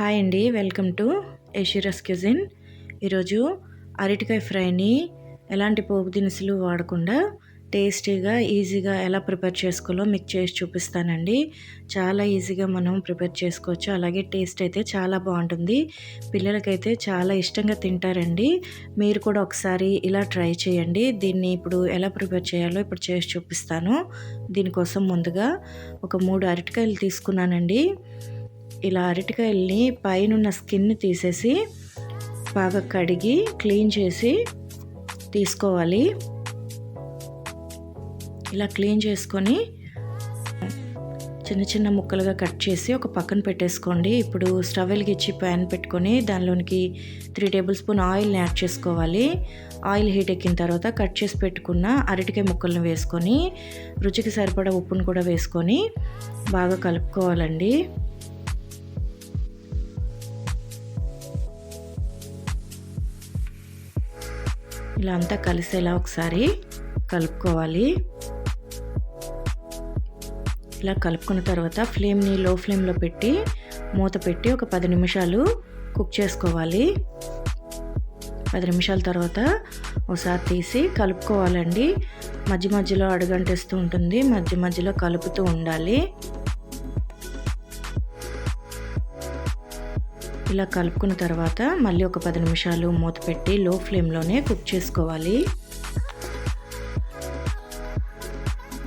Hi అండి welcome to ఏషిరస్ cuisine. ఈరోజు అరటికాయ ఫ్రైని ఎలాంటి పోపు దినుసులు వాడకుండా టేస్టీగా ఈజీగా ఎలా ప్రిపేర్ చేసుకోవాలో మీకు చేసి చూపిస్తానండి. చాలా ఈజీగా మనం ప్రిపేర్ చేసుకోవచ్చు. అలాగే టేస్ట్ అయితే చాలా బాగుంటుంది. పిల్లలకైతే చాలా ఇష్టంగా తింటారండి. మీరు కూడా ఒకసారి ఇలా ట్రై చేయండి. దీన్ని ఇప్పుడు ఎలా ప్రిపేర్ చేయాలో ఇప్పుడు చేసి చూపిస్తాను. దీనికోసం ముందుగా ఒక మూడు అరటికాయలు తీసుకున్నానండి. ఇలా అరటికాయల్ని పైనున్న స్కిన్ తీసేసి బాగా కడిగి క్లీన్ చేసి తీసుకోవాలి. ఇలా క్లీన్ చేసుకొని చిన్న చిన్న ముక్కలుగా కట్ చేసి ఒక పక్కన పెట్టేసుకోండి. ఇప్పుడు స్టవ్ వెలిగించి ప్యాన్ పెట్టుకొని దానిలోనికి త్రీ టేబుల్ స్పూన్ ఆయిల్ని యాడ్ చేసుకోవాలి. ఆయిల్ హీట్ ఎక్కిన తర్వాత కట్ చేసి పెట్టుకున్న అరటికాయ ముక్కలను వేసుకొని రుచికి సరిపడా ఉప్పును కూడా వేసుకొని బాగా కలుపుకోవాలండి. ఇలా అంతా కలిసేలా ఒకసారి కలుపుకోవాలి. ఇలా కలుపుకున్న తర్వాత ఫ్లేమ్ని లో ఫ్లేమ్లో పెట్టి మూత పెట్టి ఒక పది నిమిషాలు కుక్ చేసుకోవాలి. పది నిమిషాల తర్వాత ఒకసారి తీసి కలుపుకోవాలండి. మధ్య మధ్యలో అడుగంటేస్తూ ఉంటుంది. మధ్య మధ్యలో కలుపుతూ ఉండాలి. ఇలా కలుపుకున్న తర్వాత మళ్ళీ ఒక పది నిమిషాలు మూత పెట్టి లో ఫ్లేమ్లోనే కుక్ చేసుకోవాలి.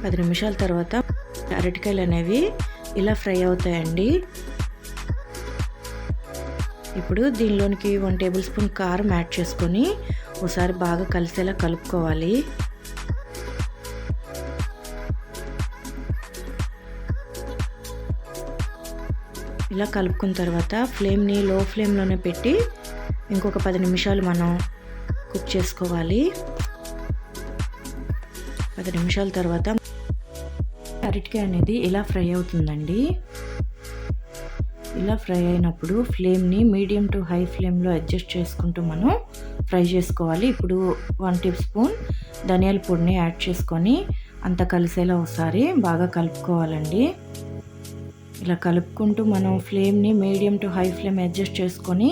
పది నిమిషాల తర్వాత అరటికాయలు అనేవి ఇలా ఫ్రై అవుతాయండి. ఇప్పుడు దీనిలోనికి వన్ టేబుల్ స్పూన్ కారం యాడ్ చేసుకొని ఒకసారి బాగా కలిసేలా కలుపుకోవాలి. ఇలా కలుపుకున్న తర్వాత ఫ్లేమ్ని లో ఫ్లేమ్లోనే పెట్టి ఇంకొక పది నిమిషాలు మనం కుక్ చేసుకోవాలి. పది నిమిషాల తర్వాత అరటికాయ అనేది ఇలా ఫ్రై అవుతుందండి. ఇలా ఫ్రై అయినప్పుడు ఫ్లేమ్ని మీడియం టు హై ఫ్లేమ్లో అడ్జస్ట్ చేసుకుంటూ మనం ఫ్రై చేసుకోవాలి. ఇప్పుడు వన్ టీ స్పూన్ ధనియాల పొడిని యాడ్ చేసుకొని అంత కలిసేలా ఒకసారి బాగా కలుపుకోవాలండి. ఇలా కలుపుకుంటూ మనం ఫ్లేమ్ని medium to high flame adjust చేసుకొని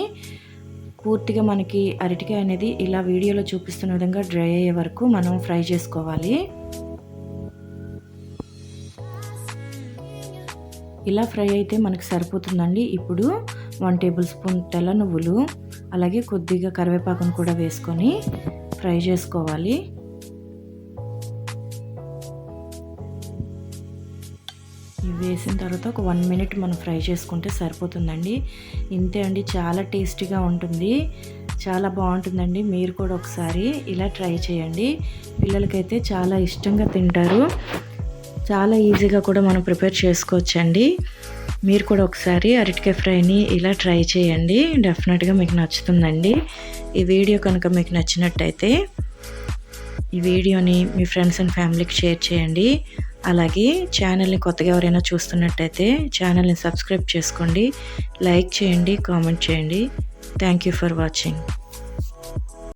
పూర్తిగా మనకి అరటికాయ అనేది ఇలా వీడియోలో చూపిస్తున్న విధంగా డ్రై అయ్యే వరకు మనం ఫ్రై చేసుకోవాలి. ఇలా ఫ్రై అయితే మనకి సరిపోతుందండి. ఇప్పుడు వన్ టేబుల్ స్పూన్ తెల్ల నువ్వులు అలాగే కొద్దిగా కరివేపాకును కూడా వేసుకొని ఫ్రై చేసుకోవాలి. వేసిన తర్వాత ఒక వన్ మినిట్ మనం ఫ్రై చేసుకుంటే సరిపోతుందండి. ఇంతే అండి చాలా టేస్టీగా ఉంటుంది. చాలా బాగుంటుందండి మీరు కూడా ఒకసారి ఇలా ట్రై చేయండి. పిల్లలకైతే చాలా ఇష్టంగా తింటారు. చాలా ఈజీగా కూడా మనం ప్రిపేర్ చేసుకోవచ్చండి. మీరు కూడా ఒకసారి అరటికాయ ఫ్రైని ఇలా ట్రై చేయండి. డెఫినెట్గా మీకు నచ్చుతుందండి. ఈ వీడియో కనుక మీకు నచ్చినట్టయితే ఈ వీడియోని మీ ఫ్రెండ్స్ అండ్ ఫ్యామిలీకి షేర్ చేయండి. అలాగే ఛానల్ని కొత్తగా ఎవరైనా చూస్తున్నట్టయితే ఛానల్ని సబ్స్క్రైబ్ చేసుకోండి లైక్ చేయండి కామెంట్ చేయండి. Thank you for watching